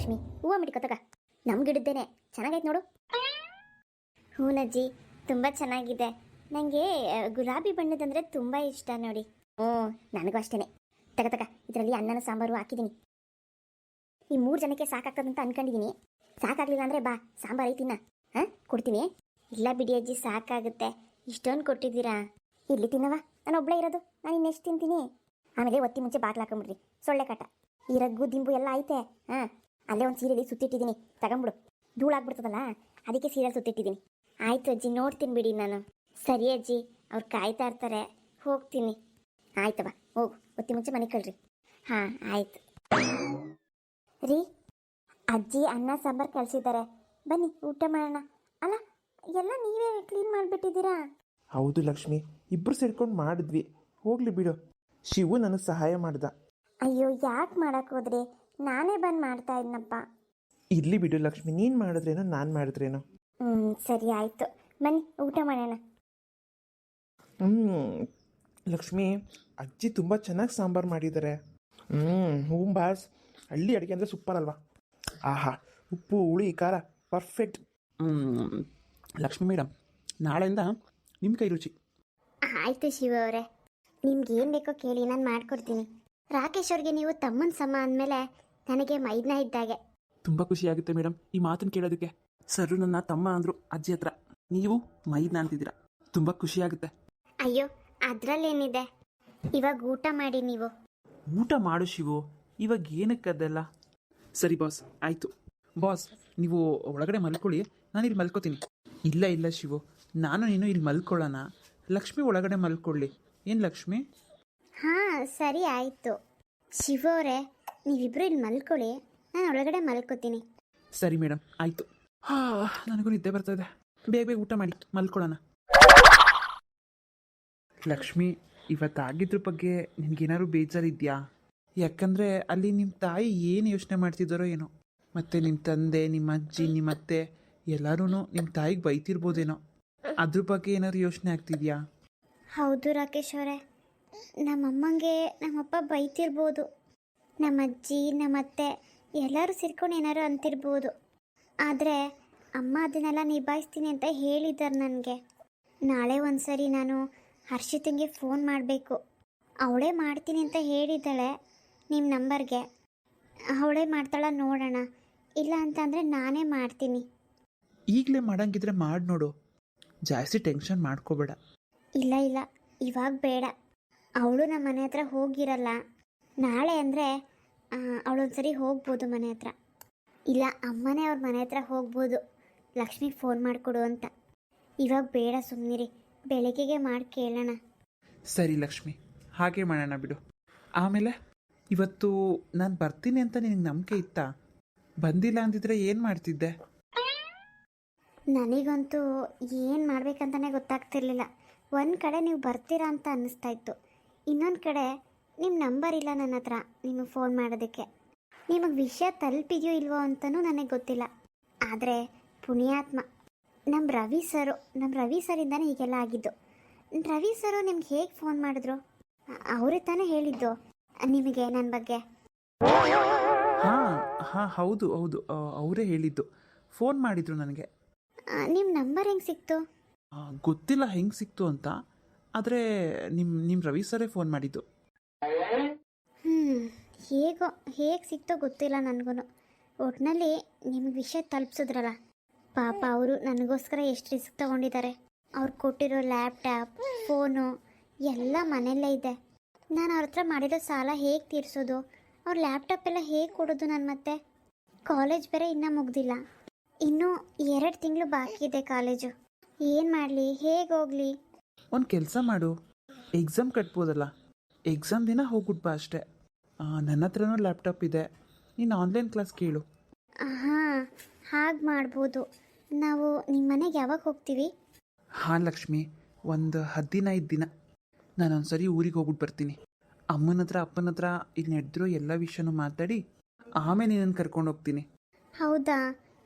ಲಕ್ಷ್ಮಿ, ಹೂವು ಮಿಡ್ಕೊತಗ ನಮ್ಮ ಗಿಡದ್ದೇನೆ ಚೆನ್ನಾಗೈತೆ ನೋಡು. ಹೂನಜ್ಜಿ, ತುಂಬ ಚೆನ್ನಾಗಿದೆ. ನನಗೆ ಗುಲಾಬಿ ಬಣ್ಣದಂದರೆ ತುಂಬ ಇಷ್ಟ ನೋಡಿ. ಹ್ಞೂ, ನನಗೂ ಅಷ್ಟೇ ತಗ ತಗ, ಇದರಲ್ಲಿ ಅನ್ನನ ಸಾಂಬಾರು ಹಾಕಿದ್ದೀನಿ ಈ ಮೂರು ಜನಕ್ಕೆ ಸಾಕಾಗ್ತದಂತ ಅನ್ಕೊಂಡಿದ್ದೀನಿ ಸಾಕಾಗ್ಲಿಲ್ಲ ಅಂದರೆ ಬಾ, ಸಾಂಬಾರು ಐತಿನ್ನ ಹಾಂ, ಕೊಡ್ತೀನಿ. ಇಲ್ಲ ಬಿಡಿ ಅಜ್ಜಿ, ಸಾಕಾಗುತ್ತೆ. ಇಷ್ಟೊಂದು ಕೊಟ್ಟಿದ್ದೀರಾ? ಇಲ್ಲಿ ತಿನ್ನವ ನಾನು ಒಬ್ಬಳೇ ಇರೋದು. ನಾನು ಇನ್ನೆಷ್ಟು ತಿಂತೀನಿ. ಆಮೇಲೆ ಒತ್ತಿ ಮುಂಚೆ ಬಾಟ್ಲು ಹಾಕೊಂಬಿಡ್ರಿ. ಸೊಳ್ಳೆ ಕಾಟ. ಈ ರಗ್ಗು, ದಿಂಬು ಎಲ್ಲ ಐತೆ. ಹಾಂ ಅಲ್ಲೇ ಒಂದು ಸೀರೆಲಿ ಸುತ್ತಿಟ್ಟಿದ್ದೀನಿ. ತಗೊಂಬಿಡು ಧೂಳಾಗ್ಬಿಡ್ತದಲ್ಲ ಅದಕ್ಕೆ ಸೀರೆ ಸುತ್ತಿಟ್ಟಿದ್ದೀನಿ. ಆಯ್ತು ಅಜ್ಜಿ ನೋಡ್ತೀನಿ ಬಿಡಿ ನಾನು. ಸರಿ ಅಜ್ಜಿ ಅವ್ರು ಕಾಯ್ತಾ ಇರ್ತಾರೆ. ಹೋಗ್ತೀನಿ. ಆಯ್ತವ ಹೋಗು. ಒತ್ತಿ ಮುಂಚೆ ಮನೆ ಕಳ್ರಿ. ಹಾಂ ಆಯ್ತು. ರೀ ಅಜ್ಜಿ ಅನ್ನ ಸಾಂಬಾರು ಕಳಿಸಿದ್ದಾರೆ. ಬನ್ನಿ ಊಟ ಮಾಡೋಣ. ಅಲ್ಲ ಎಲ್ಲ ನೀವೇ ಕ್ಲೀನ್ ಮಾಡಿಬಿಟ್ಟಿದ್ದೀರಾ? ಹೌದು ಲಕ್ಷ್ಮಿ ಇಬ್ರು ಸೇರ್ಕೊಂಡು ಮಾಡಿದ್ವಿ. ಹೋಗ್ಲಿ ಬಿಡು. ಶಿವು ನನಗೆ ಸಹಾಯ ಮಾಡ್ದ. ಅಯ್ಯೋ ಯಾಕೆ ಮಾಡಕ್ಕೆ ಹೋದ್ರಿ? ನಾನೇ ಬಂದು ಮಾಡ್ತಾ ಇದ್ನಪ್ಪ. ಇರ್ಲಿ ಬಿಡು ಲಕ್ಷ್ಮಿ ನೀನು ಮಾಡಿದ್ರೇನೋ ನಾನು ಮಾಡಿದ್ರೇನೋ? ಹ್ಞೂ ಸರಿ ಆಯಿತು. ಬನ್ನಿ ಊಟ ಮಾಡೋಣ. ಹ್ಞೂ ಲಕ್ಷ್ಮಿ ಅಜ್ಜಿ ತುಂಬ ಚೆನ್ನಾಗಿ ಸಾಂಬಾರು ಮಾಡಿದ್ದಾರೆ ಹ್ಞೂ ಹ್ಞೂ ಬಾಸ್. ಹಳ್ಳಿ ಅಡುಗೆ ಅಂದರೆ ಸೂಪರ್ ಅಲ್ವಾ? ಆಹಾ ಉಪ್ಪು ಹುಳಿ ಖಾರ ಪರ್ಫೆಕ್ಟ್ ಲಕ್ಷ್ಮಿ ಮೇಡಮ್ ನಾಳೆಯಿಂದ ನಿಮ್ಮ ಕೈ ರುಚಿ. ಆಯಿತು ಶಿವ ಅವರೇ. ನಿಮ್ಗೆ ಏನು ಬೇಕೋ ಕೇಳಿ ನಾನು ಮಾಡ್ಕೊಡ್ತೀನಿ. ರಾಕೇಶ್ ಅವ್ರಿಗೆ ನೀವು ತಮ್ಮನ ಸಮ ಅಂದಮೇಲೆ ನನಗೆ ಮೈದ್ನ ಇದ್ದಾಗೆ. ತುಂಬ ಖುಷಿಯಾಗುತ್ತೆ ಮೇಡಮ್ ಈ ಮಾತನ್ನು ಕೇಳೋದಕ್ಕೆ. ಸರ್ ನನ್ನ ತಮ್ಮ ಅಂದರು ಅಜ್ಜಿ ಹತ್ರ. ನೀವು ಮೈದ್ನ ಅಂತಿದ್ದೀರಾ. ತುಂಬ ಖುಷಿಯಾಗುತ್ತೆ ಅಯ್ಯೋ ಅದರಲ್ಲೇನಿದೆ? ಇವಾಗ ಊಟ ಮಾಡಿ ನೀವು. ಊಟ ಮಾಡು ಶಿವು ಇವಾಗ ಏನಕ್ಕೆ ಅದೆಲ್ಲ? ಸರಿ ಬಾಸ್ ಆಯಿತು. ಬಾಸ್ ನೀವು ಒಳಗಡೆ ಮಲ್ಕೊಳ್ಳಿ ನಾನು ಇಲ್ಲಿ ಮಲ್ಕೋತೀನಿ. ಇಲ್ಲ ಇಲ್ಲ ಶಿವು ನಾನು ನೀನು ಇಲ್ಲಿ ಮಲ್ಕೊಳ್ಳೋಣ. ಲಕ್ಷ್ಮಿ ಒಳಗಡೆ ಮಲ್ಕೊಳ್ಳಿ. ಏನು ಲಕ್ಷ್ಮಿ? ಹಾಂ ಸರಿ ಆಯಿತು. ಶಿವ ಅವರೇ ನೀವಿಬ್ರು ಇಲ್ಲಿ ಮಲ್ಕೊಳ್ಳಿ. ನಾನು ಒಳಗಡೆ ಮಲ್ಕೋತೀನಿ. ಸರಿ ಮೇಡಮ್ ಆಯಿತು. ಹಾ ನನಗೂ ನಿದ್ದೆ ಬರ್ತಾ ಇದೆ. ಬೇಗ ಬೇಗ ಊಟ ಮಾಡಿ ಮಲ್ಕೊಳ್ಳೋಣ. ಲಕ್ಷ್ಮಿ ಇವತ್ತಾಗಿದ್ರ ಬಗ್ಗೆ ನಿನ್ಗೇನಾದ್ರು ಬೇಜಾರಿದ್ಯಾ? ಯಾಕಂದರೆ ಅಲ್ಲಿ ನಿಮ್ಮ ತಾಯಿ ಏನು ಯೋಚನೆ ಮಾಡ್ತಿದ್ದಾರೋ ಏನೋ. ಮತ್ತು ನಿಮ್ಮ ತಂದೆ ನಿಮ್ಮ ಅಜ್ಜಿ ನಿಮ್ಮ ಅತ್ತೆ ಎಲ್ಲರೂ ನಿಮ್ಮ ತಾಯಿಗೆ ಬೈತಿರ್ಬೋದೇನೋ. ಅದ್ರ ಬಗ್ಗೆ ಏನಾದ್ರು ಯೋಚನೆ ಆಗ್ತಿದ್ಯಾ? ಹೌದು ರಾಕೇಶ್ ಅವರೇ. ನಮ್ಮಮ್ಮಂಗೆ ನಮ್ಮಪ್ಪ ಬೈತಿರ್ಬೋದು. ನಮ್ಮ ಅಜ್ಜಿ ನಮ್ಮತ್ತೆ ಎಲ್ಲರೂ ಸೇರ್ಕೊಂಡು ಏನಾರು ಅಂತಿರ್ಬೋದು. ಆದರೆ ಅಮ್ಮ ಅದನ್ನೆಲ್ಲ ನಿಭಾಯಿಸ್ತೀನಿ ಅಂತ ಹೇಳಿದ್ದಾರೆ ನನಗೆ. ನಾಳೆ ಒಂದ್ಸರಿ ನಾನು ಹರ್ಷಿತಂಗೆ ಫೋನ್ ಮಾಡಬೇಕು. ಅವಳೇ ಮಾಡ್ತೀನಿ ಅಂತ ಹೇಳಿದ್ದಾಳೆ ನಿಮ್ಮ ನಂಬರ್ಗೆ ಅವಳೇ ಮಾಡ್ತಾಳ ನೋಡೋಣ. ಇಲ್ಲ ಅಂತಂದರೆ ನಾನೇ ಮಾಡ್ತೀನಿ. ಈಗಲೇ ಮಾಡಂಗಿದ್ರೆ ಮಾಡಿ ನೋಡು. ಜಾಸ್ತಿ ಟೆನ್ಷನ್ ಮಾಡ್ಕೋಬೇಡ. ಇಲ್ಲ ಇಲ್ಲ ಇವಾಗ ಬೇಡ. ಅವಳು ನಮ್ಮ ಮನೆ ಹತ್ರ ಹೋಗಿರಲ್ಲ. ನಾಳೆ ಅಂದರೆ ಅವಳೊಂದ್ಸರಿ ಹೋಗ್ಬೋದು ಮನೆ ಹತ್ರ. ಇಲ್ಲ ಅಮ್ಮನೇ ಅವ್ರ ಮನೆ ಹತ್ರ ಹೋಗ್ಬೋದು. ಲಕ್ಷ್ಮಿಗೆ ಫೋನ್ ಮಾಡಿಕೊಡು ಅಂತ. ಇವಾಗ ಬೇಡ ಸುಮ್ಮನಿರಿ ಬೆಳಗ್ಗೆಗೆ ಮಾಡಿ ಕೇಳೋಣ. ಸರಿ ಲಕ್ಷ್ಮಿ ಹಾಗೆ ಮಾಡೋಣ ಬಿಡು. ಆಮೇಲೆ ಇವತ್ತು ನಾನು ಬರ್ತೀನಿ ಅಂತ ನಿನಗೆ ನಂಬಿಕೆ ಇತ್ತಾ? ಬಂದಿಲ್ಲ ಅಂದಿದ್ರೆ ಏನು ಮಾಡ್ತಿದ್ದೆ? ನನಗಂತೂ ಏನು ಮಾಡ್ಬೇಕಂತಲೇ ಗೊತ್ತಾಗ್ತಿರ್ಲಿಲ್ಲ. ಒಂದು ಕಡೆ ನೀವು ಬರ್ತೀರಾ ಅಂತ ಅನ್ನಿಸ್ತಾ ಇತ್ತು. ಇನ್ನೊಂದು ಕಡೆ ನಿಮ್ಮ ನಂಬರ್ ಇಲ್ಲ ನನ್ನ ಹತ್ರ. ನಿಮಗೆ ಫೋನ್ ಮಾಡೋದಕ್ಕೆ. ನಿಮಗೆ ವಿಷಯ ತಲುಪಿದೆಯೋ ಇಲ್ವೋ ಅಂತಲೂ ನನಗೆ ಗೊತ್ತಿಲ್ಲ. ಆದರೆ ಪುಣ್ಯಾತ್ಮ. ನಮ್ಮ ರವಿ ಸರು ನಮ್ಮ ರವಿ ಸರಿಂದನೇ ಹೀಗೆಲ್ಲ ಆಗಿದ್ದು. ರವಿ ಸರು ನಿಮ್ಗೆ ಹೇಗೆ ಫೋನ್ ಮಾಡಿದ್ರು? ಅವರೇ ತಾನೇ ಹೇಳಿದ್ದು ನಿಮಗೆ ನನ್ನ ಬಗ್ಗೆ. ಹಾಂ ಹಾಂ ಹೌದು ಹೌದು. ಅವರೇ ಹೇಳಿದ್ದು. ಫೋನ್ ಮಾಡಿದ್ರು ನನಗೆ. ನಿಮ್ಮ ನಂಬರ್ ಹೆಂಗೆ ಸಿಕ್ತು? ಗೊತ್ತಿಲ್ಲ ಹೆಂಗೆ ಸಿಕ್ತು ಅಂತ. ಆದರೆ ನಿಮ್ಮ ನಿಮ್ಮ ರವಿ ಸರೇ ಫೋನ್ ಮಾಡಿದ್ದು. ಹೇಗೋ, ಹೇಗೆ ಸಿಕ್ತೋ ಗೊತ್ತಿಲ್ಲ ನನಗೂ ಒಟ್ಟಿನಲ್ಲಿ ನಿಮ್ಗೆ ವಿಷಯ ತಲುಪಿಸಿದ್ರಲ್ಲ. ಪಾಪ ಅವರು ನನಗೋಸ್ಕರ ಎಷ್ಟು ರಿಸ್ಕ್ ತಗೊಂಡಿದ್ದಾರೆ ಅವ್ರು ಕೊಟ್ಟಿರೋ ಲ್ಯಾಪ್ಟಾಪ್, ಫೋನು, ಎಲ್ಲ ಮನೆಯಲ್ಲೇ ಇದೆ. ನಾನು ಅವ್ರ ಹತ್ರ ಮಾಡಿರೋ ಸಾಲ ಹೇಗೆ ತೀರಿಸೋದು? ಅವ್ರ ಲ್ಯಾಪ್ಟಾಪ್ ಎಲ್ಲ ಹೇಗೆ ಕೊಡೋದು ನಾನು ಮತ್ತೆ? ಕಾಲೇಜ್ ಬೇರೆ ಇನ್ನೂ ಮುಗ್ದಿಲ್ಲ. ಇನ್ನೂ ಎರಡು ತಿಂಗಳು ಬಾಕಿ ಇದೆ ಕಾಲೇಜು. ಏನು ಮಾಡಲಿ, ಹೇಗೆ ಹೋಗಲಿ? ಒಂದು ಕೆಲಸ ಮಾಡು. ಎಕ್ಸಾಮ್ ಕಟ್ಬೋದಲ್ಲ. ಎಕ್ಸಾಮ್ ದಿನ ಹೋಗ್ಬಿಟ್ಬಾ ಬಾ ಅಷ್ಟೇ. ನನ್ನ ಹತ್ರನೂ ಲ್ಯಾಪ್ಟಾಪ್ ಇದೆ. ನೀನು ಆನ್ಲೈನ್ ಕ್ಲಾಸ್ ಕೇಳು. ಹಾಂ ಹಾಗೆ ಮಾಡ್ಬೋದು. ನಾವು ನಿಮ್ಮ ಮನೆಗೆ ಯಾವಾಗ ಹೋಗ್ತೀವಿ? ಹಾಂ ಲಕ್ಷ್ಮಿ ಒಂದು ಹದಿನೈದು ದಿನ. ನಾನು ಒಂದ್ಸರಿ ಊರಿಗೆ ಹೋಗ್ಬಿಟ್ಟು ಬರ್ತೀನಿ. ಅಮ್ಮನ ಹತ್ರ ಅಪ್ಪನ ಹತ್ರ ಇಲ್ಲಿ ನಡೆದಿರೋ ಎಲ್ಲ ವಿಷಯನೂ ಮಾತಾಡಿ ಆಮೇಲೆ ನಿನ್ನನ್ನು ಕರ್ಕೊಂಡು ಹೋಗ್ತೀನಿ. ಹೌದಾ?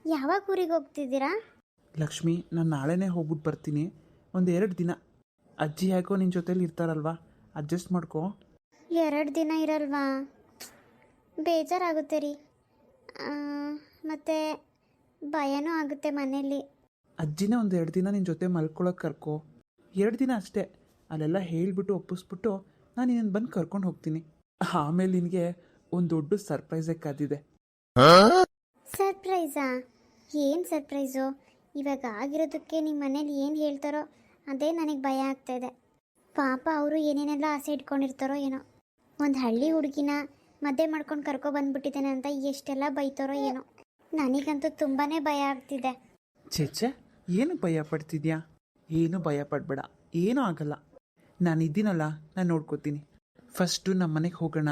ಯಾವಾಗ ಊರಿಗೆ ಹೋಗ್ತಿದ್ದೀರಾ? ಲಕ್ಷ್ಮಿ ನಾನು ನಾಳೆನೇ ಹೋಗ್ಬಿಟ್ಟು ಬರ್ತೀನಿ. ಒಂದು ಎರಡು ದಿನ. ಅಜ್ಜಿ ಯಾಕೋ ನಿನ್ನ ಜೊತೇಲಿ ಇರ್ತಾರಲ್ವಾ? ಅಡ್ಜಸ್ಟ್ ಮಾಡ್ಕೋ. ಎರಡು ದಿನ ಇರಲ್ವಾ? ಬೇಜಾರಾಗುತ್ತೆ ರೀ. ಮತ್ತು ಭಯನೂ ಆಗುತ್ತೆ ಮನೇಲಿ ಅಜ್ಜಿನೇ ಒಂದು ಎರಡು ದಿನ ನಿನ್ನ ಜೊತೆ ಮಲ್ಕೊಳ್ಳೋಕೆ ಕರ್ಕೋ. ಎರಡು ದಿನ ಅಷ್ಟೇ. ಅಲ್ಲೆಲ್ಲ ಹೇಳಿಬಿಟ್ಟು ಒಪ್ಪಿಸ್ಬಿಟ್ಟು ನಾನು ನಿನ್ನ ಬಂದು ಕರ್ಕೊಂಡು ಹೋಗ್ತೀನಿ. ಆಮೇಲೆ ನಿನಗೆ ಒಂದು ದೊಡ್ಡ ಸರ್ಪ್ರೈಸ್ ಕಾದಿದೆ ಸರ್ಪ್ರೈಸಾ ಏನು ಸರ್ಪ್ರೈಸು ಇವಾಗ ಆಗಿರೋದಕ್ಕೆ ನಿಮ್ಮ ಮನೇಲಿ ಏನು ಹೇಳ್ತಾರೋ ಅದೇ ನನಗೆ ಭಯ ಆಗ್ತಾ ಇದೆ. ಪಾಪ ಅವರು ಏನೇನೆಲ್ಲ ಆಸೆ ಇಟ್ಕೊಂಡಿರ್ತಾರೋ ಏನೋ. ಒಂದು ಹಳ್ಳಿ ಹುಡುಗಿನ ಮದುವೆ ಮಾಡ್ಕೊಂಡು ಕರ್ಕೊ ಬಂದ್ಬಿಟ್ಟಿದ್ದೇನೆ ಅಂತ ಎಷ್ಟೆಲ್ಲ ಬೈತಾರೋ ಏನೋ. ನನಗಂತೂ ತುಂಬಾನೇ ಭಯ ಆಗ್ತಿದೆ. ಛೇ ಏನು ಭಯ ಪಡ್ತಿದ್ಯಾ? ಏನು ಭಯ ಪಡಬೇಡ ಏನೂ ಆಗಲ್ಲ. ನಾನು ಇದ್ದೀನಲ್ಲ ನಾನು ನೋಡ್ಕೋತೀನಿ. ಫಸ್ಟು ನಮ್ಮ ಮನೆಗೆ ಹೋಗೋಣ.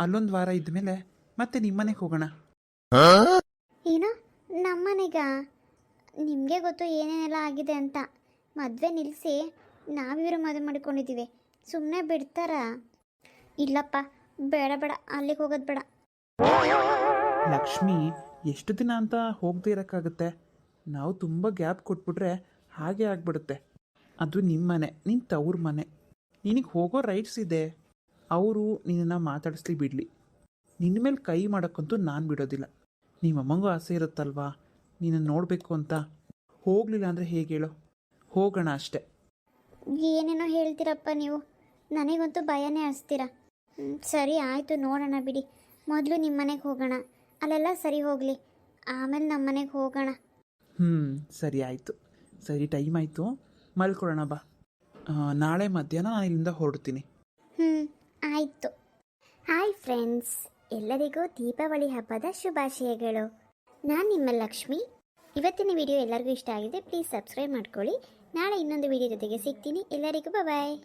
ಅಲ್ಲೊಂದು ವಾರ ಇದ್ಮೇಲೆ ಮತ್ತೆ ನಿಮ್ಮ ಮನೆಗೆ ಹೋಗೋಣ. ಏನೋ ನಮ್ಮನೆಗ ನಿಮಗೆ ಗೊತ್ತು ಏನೇನೆಲ್ಲ ಆಗಿದೆ ಅಂತ. ಮದುವೆ ನಿಲ್ಲಿಸಿ ನಾವಿವರು ಮದುವೆ ಮಾಡ್ಕೊಂಡಿದ್ದೀವಿ. ಸುಮ್ಮನೆ ಬಿಡ್ತಾರಾ? ಇಲ್ಲಪ್ಪ ಬೇಡ ಬೇಡ ಅಲ್ಲಿಗೆ ಹೋಗೋದು ಬೇಡ. ಲಕ್ಷ್ಮಿ ಎಷ್ಟು ದಿನ ಅಂತ ಹೋಗದೇ ಇರೋಕ್ಕಾಗುತ್ತೆ? ನಾವು ತುಂಬ ಗ್ಯಾಪ್ ಕೊಟ್ಬಿಟ್ರೆ ಹಾಗೆ ಆಗ್ಬಿಡುತ್ತೆ. ಅದು ನಿಮ್ಮ ಮನೆ ನಿನ್ನ ತವ್ರ ಮನೆ. ನಿನಗೆ ಹೋಗೋ ರೈಟ್ಸ್ ಇದೆ. ಅವರು ನಿನ್ನನ್ನು ಮಾತಾಡಿಸ್ಲಿ ಬಿಡಲಿ. ನಿನ್ನ ಮೇಲೆ ಕೈ ಮಾಡೋಕ್ಕಂತೂ ನಾನು ಬಿಡೋದಿಲ್ಲ. ನಿಮ್ಮ ಅಮ್ಮಂಗೂ ಆಸೆ ಇರುತ್ತಲ್ವಾ? ನಿನ್ನನ್ನು ನೋಡಬೇಕು ಅಂತ. ಹೋಗಲಿಲ್ಲ ಅಂದರೆ ಹೇಗೆ ಹೇಳೋ? ಹೋಗೋಣ ಅಷ್ಟೆ. ಏನೇನೋ ಹೇಳ್ತೀರಪ್ಪ ನೀವು. ನನಗಂತೂ ಭಯನೇ ಹಚ್ತೀರಾ? ಹ್ಮ್, ಸರಿ ಆಯಿತು ನೋಡೋಣ ಬಿಡಿ. ಮೊದಲು ನಿಮ್ಮ ಮನೆಗೆ ಹೋಗೋಣ. ಅಲ್ಲೆಲ್ಲ ಸರಿ ಹೋಗಲಿ. ಆಮೇಲೆ ನಮ್ಮ ಮನೆಗೆ ಹೋಗೋಣ. ಹ್ಞೂ ಸರಿ ಆಯಿತು. ಸರಿ ಟೈಮ್ ಆಯಿತು. ಮಲ್ಕೊಳ್ಳೋಣ ಬಾ. ಆ, ನಾಳೆ ಮಧ್ಯಾಹ್ನ ನಾನು ಇಲ್ಲಿಂದ ಹೊರಡ್ತೀನಿ. ಹ್ಞೂ ಆಯಿತು. Hi friends. ಎಲ್ಲರಿಗೂ ದೀಪಾವಳಿ ಹಬ್ಬದ ಶುಭಾಶಯಗಳು. ನಾನು ನಿಮ್ಮ ಲಕ್ಷ್ಮಿ. ಇವತ್ತಿನ ವಿಡಿಯೋ ಎಲ್ಲರಿಗೂ ಇಷ್ಟ ಆಗಿದೆ ಪ್ಲೀಸ್ ಸಬ್ಸ್ಕ್ರೈಬ್ ಮಾಡ್ಕೊಳ್ಳಿ. ನಾಳೆ ಇನ್ನೊಂದು ವಿಡಿಯೋ ಜೊತೆಗೆ ಸಿಗ್ತೀನಿ. ಎಲ್ಲರಿಗೂ ಬಾಯ್